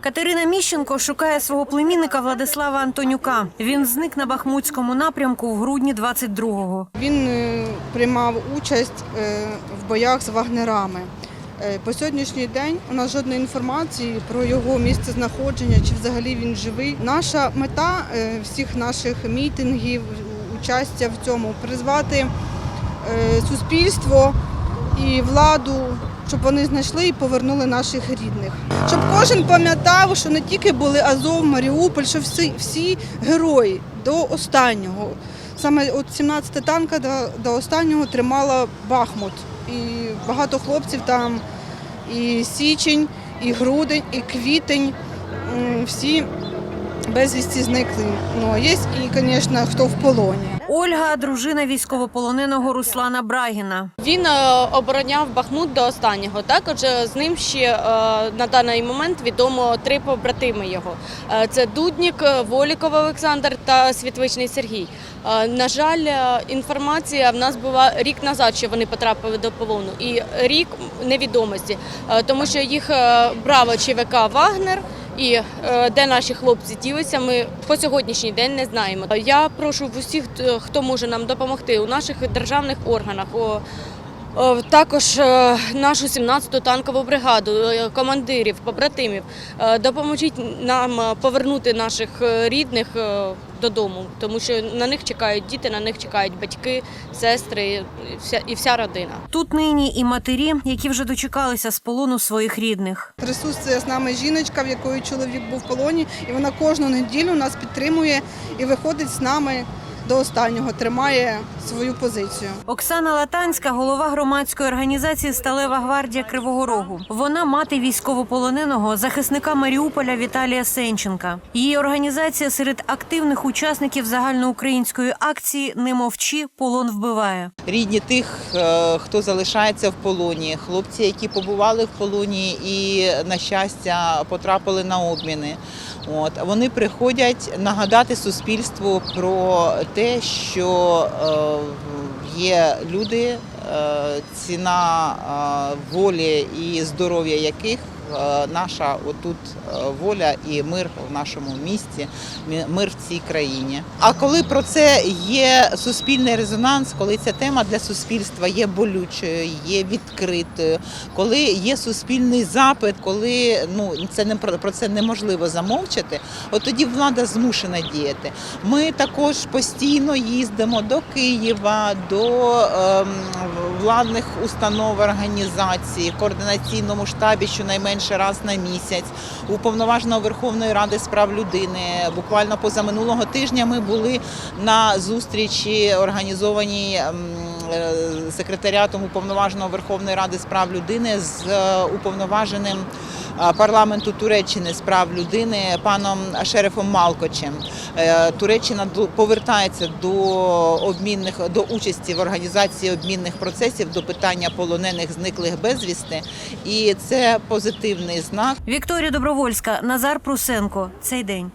Катерина Міщенко шукає свого племінника Владислава Антонюка. Він зник на Бахмутському напрямку в грудні 22-го. Він е, приймав участь е, в боях з вагнерами. Е, По сьогоднішній день у нас жодної інформації про його місце знаходження чи взагалі він живий. Наша мета всіх наших мітингів, участя в цьому призвати суспільство і владу, щоб вони знайшли і повернули наших рідних. Щоб кожен пам'ятав, що не тільки були Азов, Маріуполь, що всі, всі герої до останнього. Саме от 17 танка до, до останнього тримала Бахмут. І багато хлопців там і січень, і грудень, і квітень. Всі безвісті зникли. Ну, є і, звісно, хто в полоні. Ольга, дружина військовополоненого Руслана Брагіна. Він е, обороняв Бахмут до останнього. Також з ним ще е, на даний момент відомо три побратими його: Е, це Дуднік, Воліков Олександр та Світвичний Сергій. На жаль, інформація в нас була рік назад, що вони потрапили до полону, і рік невідомості, тому що їх брало ЧВК Вагнер. І е, де наші хлопці ділися, ми по сьогоднішній день не знаємо. Я прошу в усіх, хто може нам допомогти у наших державних органах. Також е, нашу 17-ту танкову бригаду, е, командирів, побратимів. Е, Допоможіть нам е, повернути наших е, рідних е, додому, тому що на них чекають діти, на них чекають батьки, сестри і вся, і вся родина. Тут нині і матері, які вже дочекалися з полону своїх рідних. Присутствує з нами жіночка, в якої чоловік був в полоні, і вона кожну неділю нас підтримує і виходить з нами до останнього, тримає свою позицію. Оксана Латанська, голова громадської організації Сталева гвардія Кривого Рогу. Вона мати військовополоненого захисника Маріуполя Віталія Сенченка. Її організація серед активних учасників загальноукраїнської акції Не мовчи, полон вбиває. рідні тих, е, хто залишається в полоні, хлопці, які побували в полоні і, на щастя, потрапили на обміни. От вони приходять нагадати суспільству про те, що е, є люди, е, ціна е, волі і здоров'я яких наша отут е, воля і мир в нашому місті, мир в цій країні. А коли про це є суспільний резонанс, коли ця тема для суспільства є болючою, є відкритою, коли є суспільний запит, коли ну це не про це неможливо замовчати, от тоді влада змушена діяти. Ми також постійно їздимо до Києва, до ем, владних установ організацій, координаційному штабі щонайменше раз на місяць, уповноваженого Верховної Ради з прав людини. Буквально позаминулого тижня ми були на зустрічі, організованій ем, е, секретаріатом уповноваженого Верховної Ради з прав людини з е, уповноваженим парламенту Туреччини з прав людини паном Шерефом Малкочем. Е, Туреччина повертається до обмінних до участі в організації обмінних процесів до питання полонених зниклих безвісти, і це позитивний знак. Вікторія Добровольська, Назар Прусенко. Цей день.